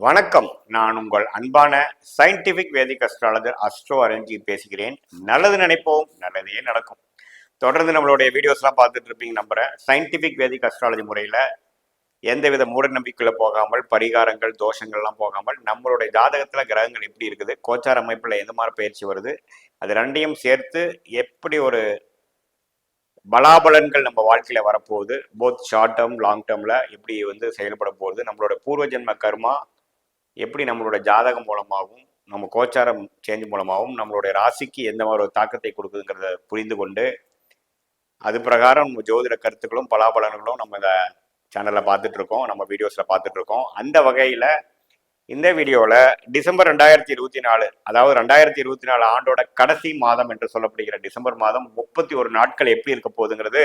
வணக்கம். நான் உங்கள் அன்பான சயின்டிபிக் வேதிக் அஸ்ட்ராலஜர் அஸ்ட்ரோ அரஞ்சி பேசுகிறேன். நல்லது நினைப்போம் நல்லதே நடக்கும். தொடர்ந்து நம்மளுடைய வீடியோஸ்லாம் பார்த்துட்டு இருப்பீங்க நம்புகிறேன் சயின்டிபிக் வேதிக் அஸ்ட்ராலஜி முறையில் எந்தவித மூட நம்பிக்கையில போகாமல் பரிகாரங்கள் தோஷங்கள்லாம் போகாமல் நம்மளுடைய ஜாதகத்தில் கிரகங்கள் எப்படி இருக்குது கோச்சார அமைப்பில் எந்த மாதிரி பயிற்சி வருது அது ரெண்டையும் சேர்த்து எப்படி ஒரு பலாபலன்கள் நம்ம வாழ்க்கையில் வரப்போகுது போத் ஷார்ட் டேர்ம் லாங் டேர்மில் எப்படி வந்து செயல்பட போகுது நம்மளோட பூர்வ ஜென்ம கர்மா எப்படி நம்மளோட ஜாதகம் மூலமாகவும் நம்ம கோச்சாரம் சேஞ்ச் மூலமாகவும் நம்மளுடைய ராசிக்கு எந்த மாதிரி ஒரு தாக்கத்தை கொடுக்குதுங்கிறத புரிந்து கொண்டு அது பிரகாரம் நம்ம ஜோதிட கருத்துக்களும் பலாபலன்களும் நம்ம இந்த சேனலில் பார்த்துட்டு இருக்கோம் நம்ம வீடியோஸில் பார்த்துட்டு இருக்கோம் அந்த வகையில் இந்த வீடியோவில் டிசம்பர் ரெண்டாயிரத்தி இருபத்தி நாலு அதாவது ரெண்டாயிரத்தி இருபத்தி நாலு ஆண்டோட கடைசி மாதம் என்று சொல்லப்படுகிற டிசம்பர் மாதம் முப்பத்தி ஒரு நாட்கள் எப்படி இருக்க போகுதுங்கிறது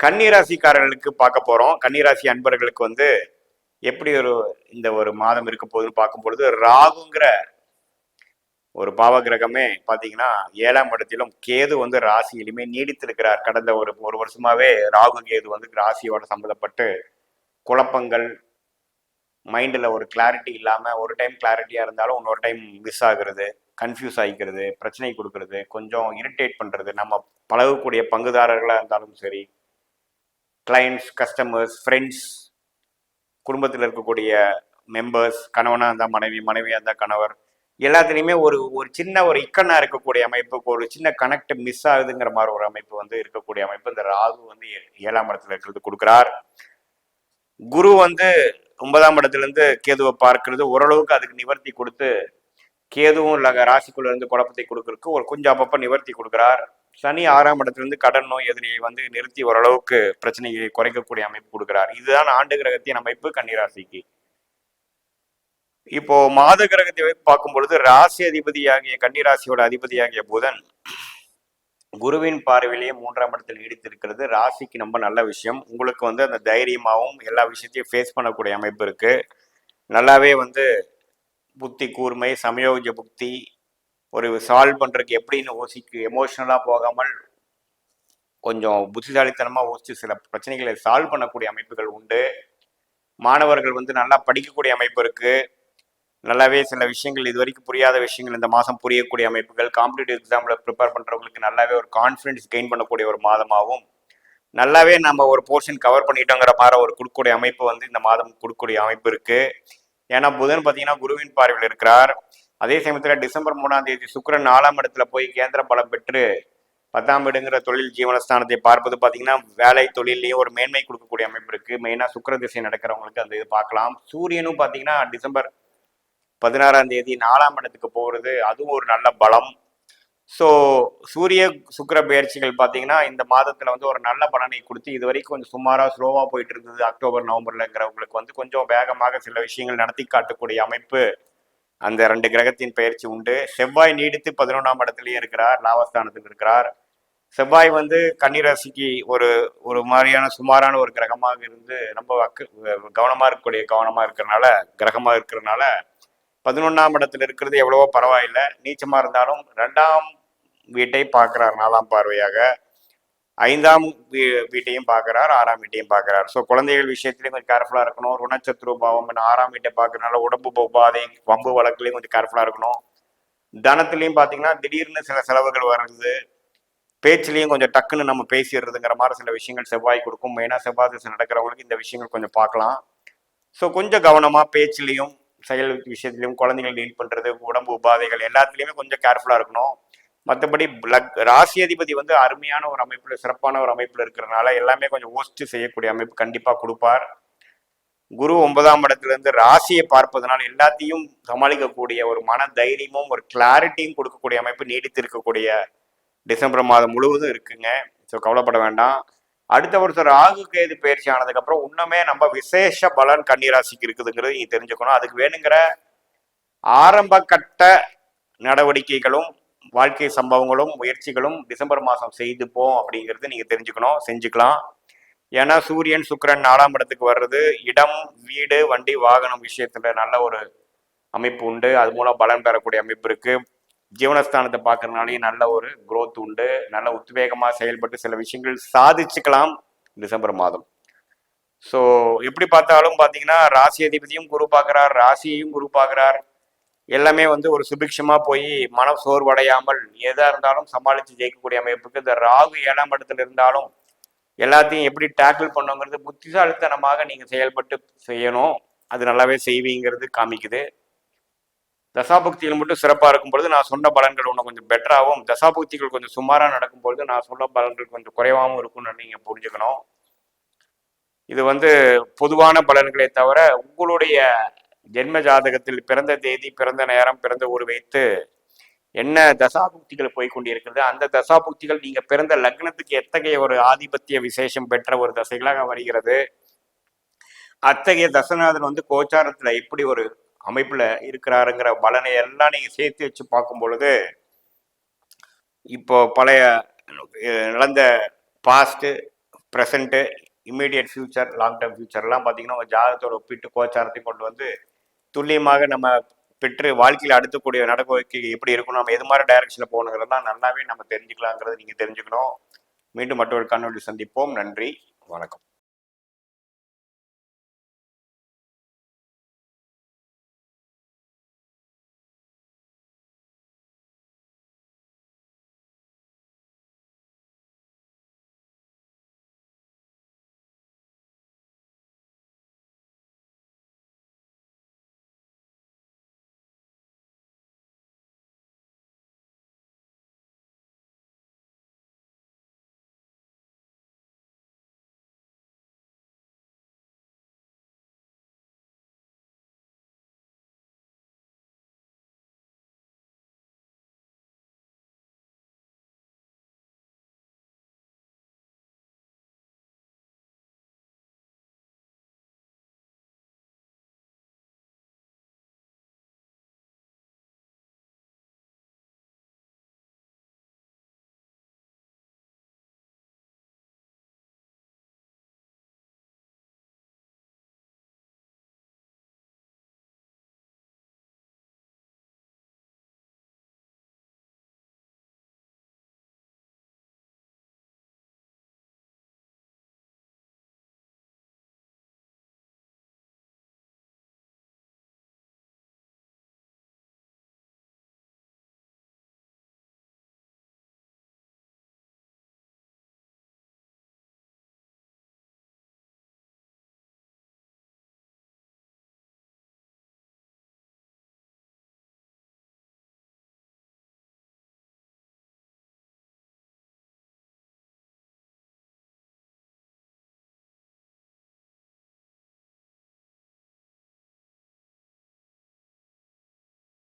கன்னிராசிக்காரர்களுக்கு பார்க்க போகிறோம் கன்னிராசி அன்பர்களுக்கு வந்து எப்படி ஒரு இந்த ஒரு மாதம் இருக்க போகுதுன்னு பார்க்கும் பொழுது ராகுங்கிற ஒரு பாவ கிரகமே பார்த்தீங்கன்னா ஏழாம் இடத்திலும் கேது வந்து ராசியிலுமே நீடித்திருக்கிறார். கடந்த ஒரு ஒரு வருஷமாவே ராகு கேது வந்து ராசியோட சம்மந்தப்பட்டு குழப்பங்கள் மைண்டில் ஒரு கிளாரிட்டி இல்லாமல் ஒரு டைம் கிளாரிட்டியாக இருந்தாலும் இன்னொரு டைம் மிஸ் ஆகுறது கன்ஃபியூஸ் ஆகிக்கிறது பிரச்சனை கொடுக்கறது கொஞ்சம் இரிட்டேட் பண்ணுறது நம்ம பழகக்கூடிய பங்குதாரர்களாக இருந்தாலும் சரி கிளைண்ட்ஸ் கஸ்டமர்ஸ் ஃப்ரெண்ட்ஸ் குடும்பத்தில் இருக்கக்கூடிய மெம்பர்ஸ் கணவனாக இருந்தால் மனைவி மனைவியாக இருந்தால் கணவர் எல்லாத்துலேயுமே ஒரு ஒரு சின்ன ஒரு இக்கண்ணா இருக்கக்கூடிய அமைப்பு ஒரு சின்ன கனெக்ட் மிஸ் ஆகுதுங்கிற மாதிரி ஒரு அமைப்பு வந்து இருக்கக்கூடிய அமைப்பு இந்த ராகு வந்து ஏ- ஏழாம் இடத்துல இருக்கிறது கொடுக்குறார். குரு வந்து ஒன்பதாம் இடத்துலேருந்து கேதுவை பார்க்கிறது. ஓரளவுக்கு அதுக்கு நிவர்த்தி கொடுத்து கேதுவும் லக ராசிக்குள்ள இருந்து குழப்பத்தை கொடுக்கறதுக்கு ஒரு கொஞ்சம் அப்பப்போ நிவர்த்தி கொடுக்குறார். சனி ஆறாம் இடத்திலிருந்து கடன் நோய் எதிரியை வந்து நிறுத்தி ஓரளவுக்கு பிரச்சனையை குறைக்கக்கூடிய அமைப்பு கொடுக்கிறார். இதுதான் ஆண்டு கிரகத்தின் அமைப்பு கன்னிராசிக்கு. இப்போ மாத கிரகத்தை பார்க்கும் பொழுது ராசி அதிபதியாகிய கன்னிராசியோட அதிபதியாகிய புதன் குருவின் பார்வையிலேயே மூன்றாம் இடத்தில் நீடித்திருக்கிறது. ராசிக்கு ரொம்ப நல்ல விஷயம். உங்களுக்கு வந்து அந்த தைரியமாகவும் எல்லா விஷயத்தையும் ஃபேஸ் பண்ணக்கூடிய அமைப்பு இருக்கு. நல்லாவே வந்து புத்தி கூர்மை சமயோஜ புக்தி ஒரு சால்வ் பண்ணுறதுக்கு எப்படின்னு யோசிக்கு எமோஷ்னலாக போகாமல் கொஞ்சம் புத்திசாலித்தனமாக யோசிச்சு சில பிரச்சனைகளை சால்வ் பண்ணக்கூடிய அமைப்புகள் உண்டு. மாணவர்கள் வந்து நல்லா படிக்கக்கூடிய அமைப்பு இருக்குது நல்லாவே சில விஷயங்கள் இது வரைக்கும் புரியாத விஷயங்கள் இந்த மாதம் புரியக்கூடிய அமைப்புகள் காம்படிட்டிவ் எக்ஸாமில் ப்ரிப்பேர் பண்ணுறவங்களுக்கு நல்லாவே ஒரு கான்ஃபிடன்ஸ் கெயின் பண்ணக்கூடிய ஒரு மாதமாகவும் நல்லாவே நம்ம ஒரு போர்ஷன் கவர் பண்ணிட்டோங்கிற மாதிரி ஒரு கொடுக்கக்கூடிய அமைப்பு வந்து இந்த மாதம் கொடுக்கக்கூடிய அமைப்பு இருக்குது ஏன்னா புதன் பார்த்தீங்கன்னா குருவின் பார்வையில் இருக்கிறார். அதே சமயத்தில் டிசம்பர் மூணாம் தேதி சுக்கிரன் நாலாம் இடத்துல போய் கேந்திர பலம் பெற்று பத்தாம் வீடுங்கிற தொழில் ஜீவனஸ்தானத்தை பார்ப்பது பார்த்தீங்கன்னா வேலை தொழிலையும் ஒரு மேன்மை கொடுக்கக்கூடிய அமைப்பு இருக்கு. மெயினாக சுக்கிர திசை நடக்கிறவங்களுக்கு அந்த இது பார்க்கலாம். சூரியனும் பார்த்தீங்கன்னா டிசம்பர் பதினாறாம் தேதி நாலாம் இடத்துக்கு போகிறது அதுவும் ஒரு நல்ல பலம். ஸோ சூரிய சுக்கிர பயிற்சிகள் பார்த்தீங்கன்னா இந்த மாதத்தில் வந்து ஒரு நல்ல பலனை கொடுத்து இது வரைக்கும் கொஞ்சம் சுமாராக ஸ்லோவாக போயிட்டு இருந்தது அக்டோபர் நவம்பர்லங்கிறவங்களுக்கு வந்து கொஞ்சம் வேகமாக சில விஷயங்கள் நடத்தி காட்டக்கூடிய அமைப்பு. அந்த ரெண்டு கிரகத்தின் பயிற்சி உண்டு. செவ்வாய் நீடித்து பதினொன்றாம் இடத்துலயும் இருக்கிறார் லாபஸ்தானத்தில் இருக்கிறார். செவ்வாய் வந்து கன்னிராசிக்கு ஒரு ஒரு மாதிரியான சுமாரான ஒரு கிரகமாக இருந்து ரொம்ப அக்கு கவனமாக இருக்கக்கூடிய கவனமாக இருக்கிறனால கிரகமாக இருக்கிறனால பதினொன்றாம் இடத்துல இருக்கிறது எவ்வளவோ பரவாயில்லை. நீச்சமாக இருந்தாலும் ரெண்டாம் வீட்டை பார்க்குறார் நாலாம் பார்வையாக. ஐந்தாம் வீ- வீட்டையும் பார்க்குறார் ஆறாம் வீட்டையும் பார்க்குறார். ஸோ குழந்தைகள் விஷயத்துலையும் கொஞ்சம் கேர்ஃபுல்லாக இருக்கணும். ருணச்சத்ரு பாவம் ஆறாம் வீட்டை பார்க்கறதுனால உடம்பு உபாதை வம்பு வழக்குலையும் கொஞ்சம் கேர்ஃபுல்லாக இருக்கணும். தனத்துலையும் பார்த்தீங்கன்னா திடீர்னு சில செலவுகள் வருது பேச்சுலையும் கொஞ்சம் டக்குன்னு நம்ம பேசிடுறதுங்கிற மாதிரி சில விஷயங்கள் செவ்வாய் கொடுக்கும். மெயினாக செவ்வாய் திசை நடக்கிறவங்களுக்கு இந்த விஷயங்கள் கொஞ்சம் பார்க்கலாம். ஸோ கொஞ்சம் கவனமாக பேச்சுலையும் செயல் விஷயத்துலையும் குழந்தைகள் டீல் பண்ணுறது உடம்பு உபாதைகள் எல்லாத்துலேயுமே கொஞ்சம் கேர்ஃபுல்லாக இருக்கணும். மற்றபடி லக் ராசி அதிபதி வந்து அருமையான ஒரு அமைப்பில் சிறப்பான ஒரு அமைப்பில் இருக்கிறனால எல்லாமே கொஞ்சம் ஓஸ்ட் செய்யக்கூடிய அமைப்பு கண்டிப்பாக கொடுப்பார். குரு ஒன்பதாம் இடத்துலேருந்து ராசியை பார்ப்பதனால எல்லாத்தையும் சமாளிக்கக்கூடிய ஒரு மன தைரியமும் ஒரு கிளாரிட்டியும் கொடுக்கக்கூடிய அமைப்பு நீடித்து இருக்கக்கூடிய டிசம்பர் மாதம் முழுவதும் இருக்குங்க. ஸோ கவலைப்பட வேண்டாம். அடுத்த வருஷம் ராகு கேது பயிற்சி ஆனதுக்கப்புறம் இன்னுமே நம்ம விசேஷ பலன் கன்னிராசிக்கு இருக்குதுங்கிறது நீங்க தெரிஞ்சுக்கணும். அதுக்கு வேணுங்கிற ஆரம்ப கட்ட நடவடிக்கைகளும் வாழ்க்கை சம்பவங்களும் முயற்சிகளும் டிசம்பர் மாதம் செய்துப்போம் அப்படிங்கிறது நீங்க தெரிஞ்சுக்கணும் செஞ்சுக்கலாம். ஏன்னா சூரியன் சுக்கிரன் நாலாம் இடத்துக்கு வர்றது இடம் வீடு வண்டி வாகனம் விஷயத்துல நல்ல ஒரு அமைப்பு உண்டு. அது மூலம் பலன் பெறக்கூடிய அமைப்பு இருக்குது ஜீவனஸ்தானத்தை பார்க்கறதுனாலையும் நல்ல ஒரு குரோத் உண்டு. நல்ல உத்வேகமாக செயல்பட்டு சில விஷயங்கள் சாதிச்சுக்கலாம் டிசம்பர் மாதம். ஸோ எப்படி பார்த்தாலும் பார்த்தீங்கன்னா ராசி அதிபதியும் குரு பார்க்குறார் ராசியையும் குரு பார்க்குறார். எல்லாமே வந்து ஒரு சுபிக்ஷமாக போய் மன சோர்வடையாமல் எதாக இருந்தாலும் சமாளித்து ஜெயிக்கக்கூடிய அமைப்புக்கு இந்த ராகு ஏழாம் இடத்துல இருந்தாலும் எல்லாத்தையும் எப்படி டேக்கிள் பண்ணுங்கிறது புத்திசாலித்தனமாக நீங்கள் செயல்பட்டு செய்யணும். அது நல்லாவே செய்வீங்கிறது காமிக்குது. தசாபக்திகள் மட்டும் சிறப்பாக இருக்கும் பொழுது நான் சொன்ன பலன்கள் ஒன்று கொஞ்சம் பெட்டராகவும் தசாபக்திகள் கொஞ்சம் சுமாராக நடக்கும் பொழுது நான் சொன்ன பலன்கள் கொஞ்சம் குறைவாகவும் இருக்கும்னு நீங்கள் புரிஞ்சுக்கணும். இது வந்து பொதுவான பலன்களை தவிர உங்களுடைய ஜென்ம ஜாதகத்தில் பிறந்த தேதி பிறந்த நேரம் பிறந்த ஊர் வைத்து என்ன தசாபுக்திகள் போய் கொண்டிருக்கிறது அந்த தசாபுக்திகள் நீங்க பிறந்த லக்னத்துக்கு எத்தகைய ஒரு ஆதிபத்திய விசேஷம் பெற்ற ஒரு தசைகளாக வருகிறது அத்தகைய தசநாதன் வந்து கோச்சாரத்துல எப்படி ஒரு அமைப்பில் இருக்கிறாருங்கிற பலனை எல்லாம் நீங்கள் சேர்த்து வச்சு பார்க்கும் பொழுது இப்போ பழைய நடந்த past present immediate future long term ஃபியூச்சர்லாம் பார்த்தீங்கன்னா உங்கள் ஜாதகத்தோட ஒப்பிட்டு கோச்சாரத்தையும் கொண்டு வந்து துல்லியமாக நம்ம பெற்று வாழ்க்கையில் அடுத்தக்கூடிய நடவடிக்கை எப்படி இருக்கணும் நம்ம எது மாதிரி டைரக்ஷனில் போகணுங்கிறதெல்லாம் நல்லாவே நம்ம தெரிஞ்சுக்கலாங்கிறத நீங்கள் தெரிஞ்சுக்கணும். மீண்டும் மற்றொரு காணொலி சந்திப்போம். நன்றி. வணக்கம்.